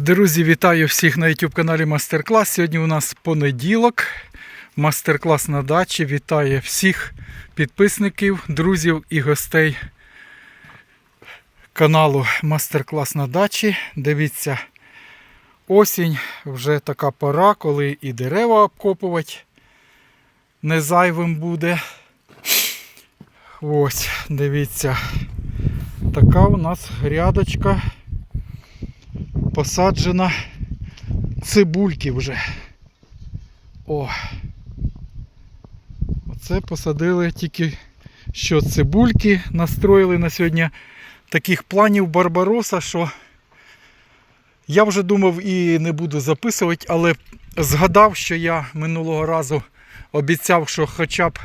Друзі, вітаю всіх на YouTube каналі Мастер-клас. Сьогодні у нас понеділок. Мастер-клас на дачі. Вітаю всіх підписників, друзів і гостей каналу Мастер-клас на дачі. Дивіться, осінь вже така пора, коли і дерева обкопувати не зайвим буде. Ось, дивіться, така у нас грядочка посаджена цибульки вже. О. Оце посадили тільки що цибульки. Настроїли на сьогодні таких планів Барбароса, що я вже думав і не буду записувати, але згадав, що я минулого разу обіцяв, що хоча б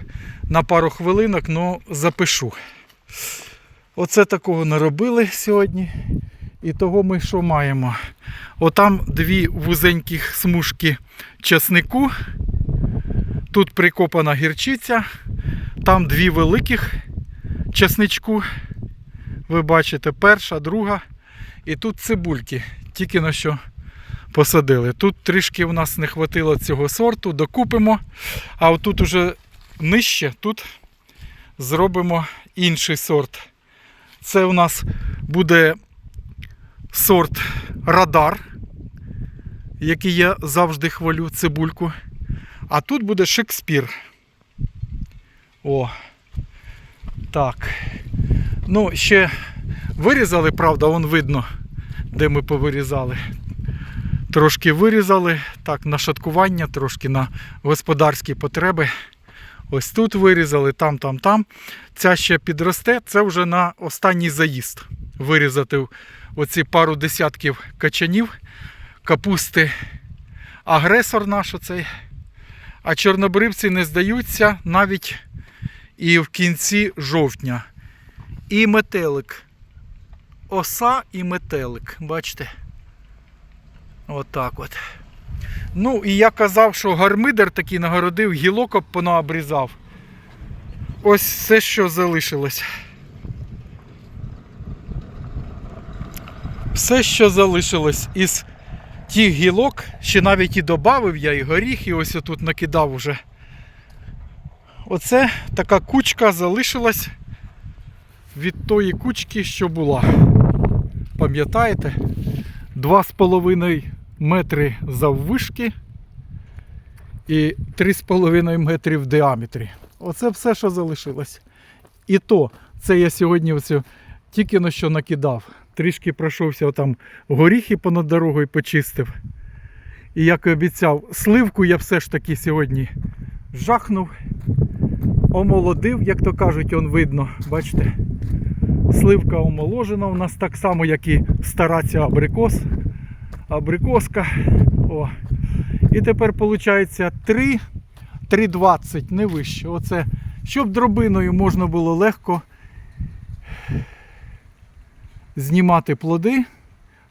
на пару хвилинок, ну запишу. Оце такого наробили сьогодні. І того ми що маємо? Отам дві вузеньких смужки часнику. Тут прикопана гірчиця, там дві великих часничку. Ви бачите, перша, друга. І тут цибульки, тільки на що посадили. Тут трішки у нас не хватило цього сорту, докупимо. А отут уже нижче, тут зробимо інший сорт. Це у нас буде сорт Радар, який я завжди хвалю цибульку. А тут буде Шекспір. О. Так. Ну, ще вирізали, правда, вон видно, де ми повирізали. Трошки вирізали, так, на шаткування, трошки на господарські потреби. Ось тут вирізали, там, там, там. Ця ще підросте, це вже на останній заїзд. Вирізати оці пару десятків качанів, капусти. Агресор наш оцей. А чорнобривці не здаються навіть і в кінці жовтня. І метелик. Оса і метелик. Бачите? Отак от. Ну, і я казав, що гармидер такий нагородив, гілок понаобрізав. Ось все, що залишилось. Все, що залишилось із тих гілок, ще навіть і додав я, і горіх, і ось отут накидав уже. Оце така кучка залишилась від тої кучки, що була. Пам'ятаєте? 2,5 метри заввишки і 3,5 метри в діаметрі. Оце все, що залишилось. І то, це я сьогодні оцю, тільки на що накидав. Трішки пройшовся там горіхи понад дорогою почистив. І як і обіцяв, сливку я все ж таки сьогодні жахнув, омолодив, як то кажуть, он видно, бачите. Сливка омоложена у нас так само, як і стара ця абрикос. Абрикоска. О. І тепер виходить 3, 3,20, не вище. Оце, щоб дробиною можна було легко знімати плоди.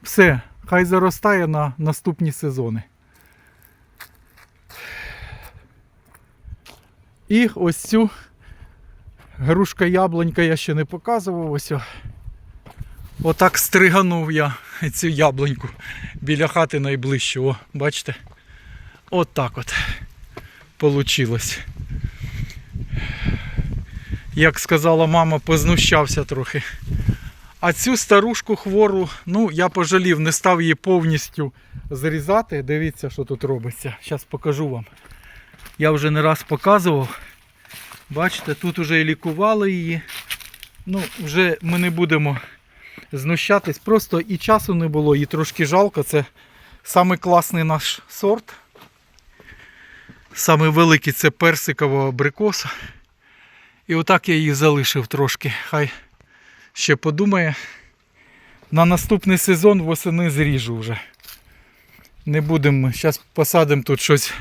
Все, хай заростає на наступні сезони. І ось цю грушка яблунька я ще не показував. Ось. Отак стриганув я цю яблуньку біля хати найближче. О, бачите? Отак от получилось. Як сказала мама, познущався трохи. А цю старушку хвору, ну, я пожалів, не став її повністю зрізати. Дивіться, що тут робиться. Зараз покажу вам. Я вже не раз показував. Бачите, тут вже і лікували її. Ну, вже ми не будемо знущатись. Просто і часу не було, і трошки жалко. Це самий класний наш сорт. Самий великий це персикова абрикоса. І отак я її залишив трошки. Хай ще подумає. На наступний сезон восени зріжу вже. Не будемо. Зараз посадимо тут щось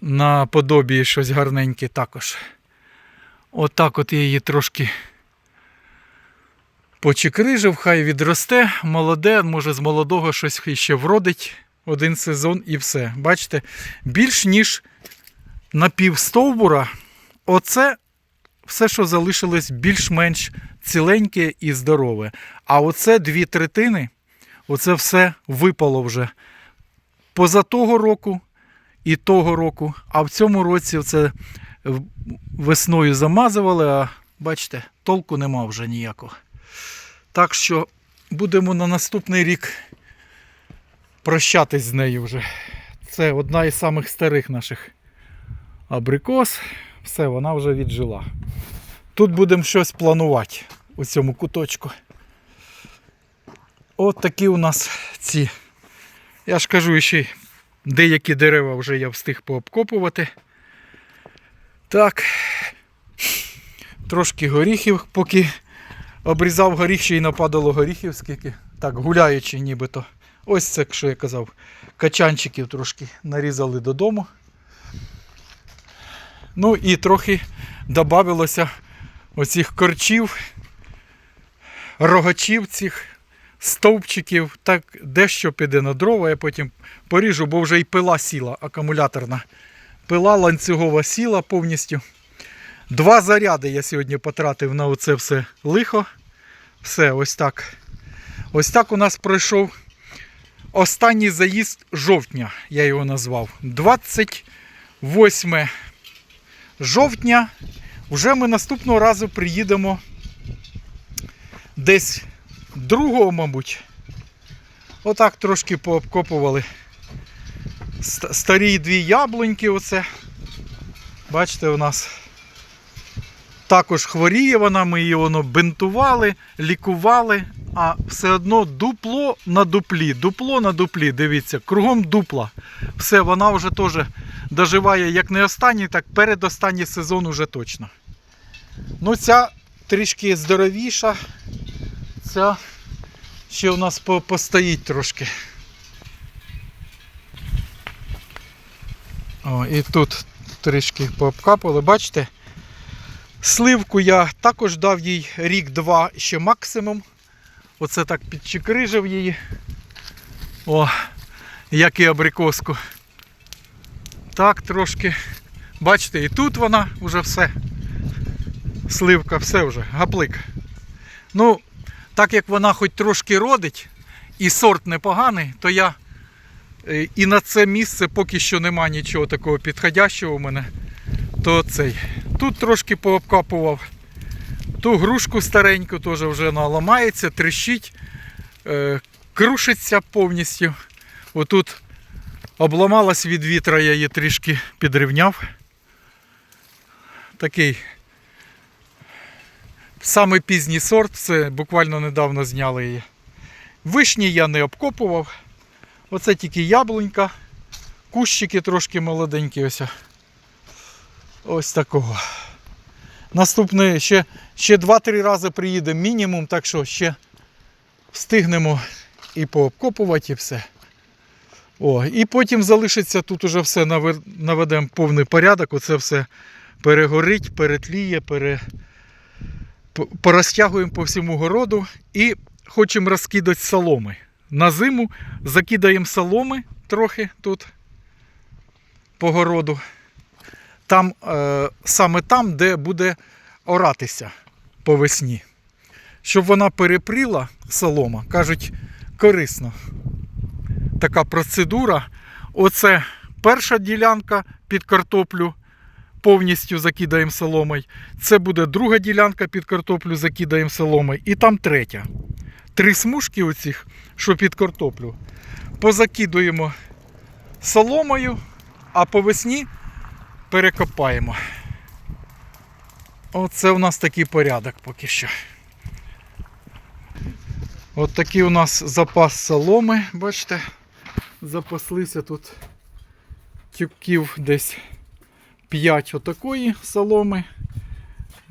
на подобі щось гарненьке також. Отак от я її трошки почекрижив, хай відросте, молоде, може з молодого щось ще вродить один сезон і все. Бачите, більш ніж на пів стовбура, оце все, що залишилось більш-менш ціленьке і здорове. А оце дві третини оце все випало вже поза того року і того року. А в цьому році це весною замазували, а бачите, толку нема вже ніякого. Так що будемо на наступний рік прощатись з нею вже. Це одна із самих старих наших абрикос. Все, вона вже віджила. Тут будемо щось планувати у цьому куточку. От такі у нас ці. Я ж кажу, ще деякі дерева вже я встиг пообкопувати. Так. Трошки горіхів, поки обрізав горіх, ще й нападало горіхів, скільки. Так, гуляючи нібито. Ось це, що я казав, качанчиків трошки нарізали додому. Ну і трохи додавилося оцих корчів, рогачів цих, стовпчиків. Так дещо піде на дрова, я потім поріжу, бо вже і пила сіла акумуляторна. Пила ланцюгова сіла повністю. Два заряди я сьогодні потратив на оце все лихо. Все, ось так. Ось так у нас пройшов останній заїзд жовтня, я його назвав. 28 жовтня. Вже ми наступного разу приїдемо десь 2, мабуть. Отак трошки пообкопували. Старі дві яблуньки оце. Бачите, у нас також хворіє вона, ми її воно бинтували, лікували, а все одно дупло на дуплі, дупло на дуплі, дивіться, кругом дупла. Все, вона вже теж доживає як не останній, так передостанній сезон уже точно. Ну, ця трішки здоровіша, ця ще у нас постоїть трошки. О, і тут трішки пообкапали, бачите? Сливку я також дав їй рік-два ще максимум. Оце так підчикрижив її. О, як і абрикоску. Так трошки. Бачите, і тут вона вже все. Сливка, все вже, гаплик. Ну, так як вона хоч трошки родить, і сорт непоганий, то я е, і на це місце поки що нема нічого такого підходящого у мене. То цей. Тут трошки пообкапував. Ту грушку стареньку теж вже ламається, трещить, е, крушиться повністю. Отут обламалась від вітра, я її трішки підрівняв. Такий саме пізній сорт, це буквально недавно зняли її. Вишні я не обкопував. Оце тільки яблунька, кущики трошки молоденькі. Ось. Ось такого. Наступне ще, ще 2-3 рази приїде мінімум, так що ще встигнемо і пообкопувати, і все. О, і потім залишиться тут уже все наведемо повний порядок. Оце все перегорить, перетліє, пере... порозтягуємо по всьому городу і хочемо розкидати соломи. На зиму закидаємо соломи трохи тут по городу. Там, е, саме там, де буде оратися по весні. Щоб вона перепріла солома, кажуть, корисно. Така процедура. Оце перша ділянка під картоплю. Повністю закидаємо соломою. Це буде друга ділянка під картоплю, закидаємо соломою. І там третя. Три смужки оцих, що під картоплю, позакидуємо соломою, а по весні перекопаємо. Оце у нас такий порядок поки що. От такий у нас запас соломи, бачите, запаслися тут тюків десь 5 отакої соломи.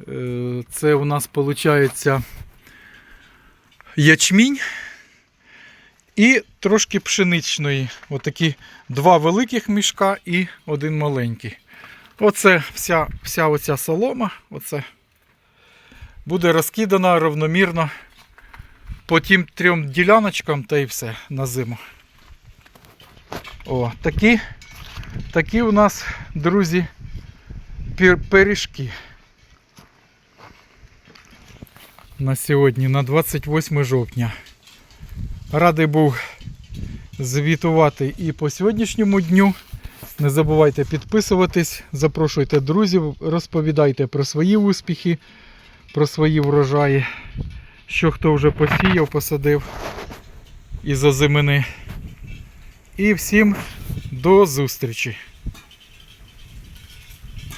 Е, Це у нас виходить ячмінь і трошки пшеничної. Отакі два великих мішка і один маленький. Оце вся, вся оця солома. Оце буде розкидана равномірно по тим трьом діляночкам та й все на зиму. О, такі, такі у нас, друзі, пиріжки. На сьогодні, на 28 жовтня. Радий був звітувати і по сьогоднішньому дню. Не забувайте підписуватись, запрошуйте друзів, розповідайте про свої успіхи, про свої врожаї, що хто вже посіяв, посадив із озимини. І всім до зустрічі!